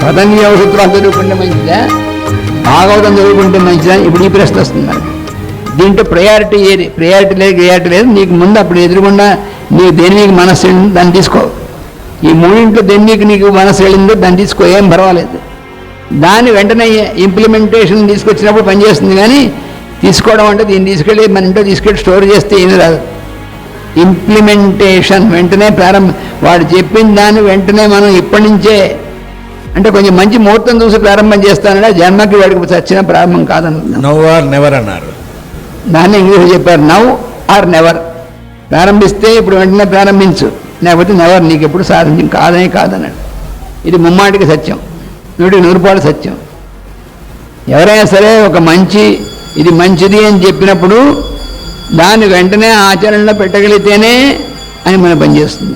ప్రధాన యోగ సూత్రాలు చదువుకుంటే మంచిదా? భాగవతం చదువుకుంటే మంచిదా? ఇప్పుడు ఈ ప్రశ్న వస్తుంది. దీంట్లో ప్రయారిటీ ఏది? ప్రయారిటీ లేదు ప్రయారిటీ లేదు. నీకు ముందు అప్పుడు ఎదురుకుండా నీకు దేని నీకు మనసు వెళ్ళిందో దాన్ని తీసుకో. ఈ మూడింట్లో దేని నీకు నీకు మనసు వెళ్ళిందో దాన్ని తీసుకో. ఏం పర్వాలేదు. దాన్ని వెంటనే ఇంప్లిమెంటేషన్ తీసుకొచ్చినప్పుడు పనిచేస్తుంది కానీ తీసుకోవడం అంటే దీన్ని తీసుకెళ్ళి మన ఇంట్లో తీసుకెళ్ళి స్టోర్ చేస్తే ఏమీ రాదు. ఇంప్లిమెంటేషన్ వెంటనే ప్రారంభం. వాడు చెప్పిన దాన్ని వెంటనే మనం ఇప్పటి నుంచే అంటే కొంచెం మంచి ముహూర్తం చూసి ప్రారంభం చేస్తానంటే జన్మకి వాడికి చచ్చిన ప్రారంభం కాదనుకుందాం నవ్ ఆర్ నెవర్ అన్నారు. దాన్ని ఇంగ్లీష్ చెప్పారు నవ్ ఆర్ నెవర్. ప్రారంభిస్తే ఇప్పుడు వెంటనే ప్రారంభించు. లేకపోతే నెవర్ నీకు ఎప్పుడు సాధించం కాదనే కాదన్నాడు. ఇది ముమ్మాటికి సత్యం. నూటికి నూరుపాడు సత్యం. ఎవరైనా సరే ఒక మంచి ఇది మంచిది అని చెప్పినప్పుడు దాన్ని వెంటనే ఆచరణలో పెట్టగలిగితేనే అని మన పనిచేస్తుంది.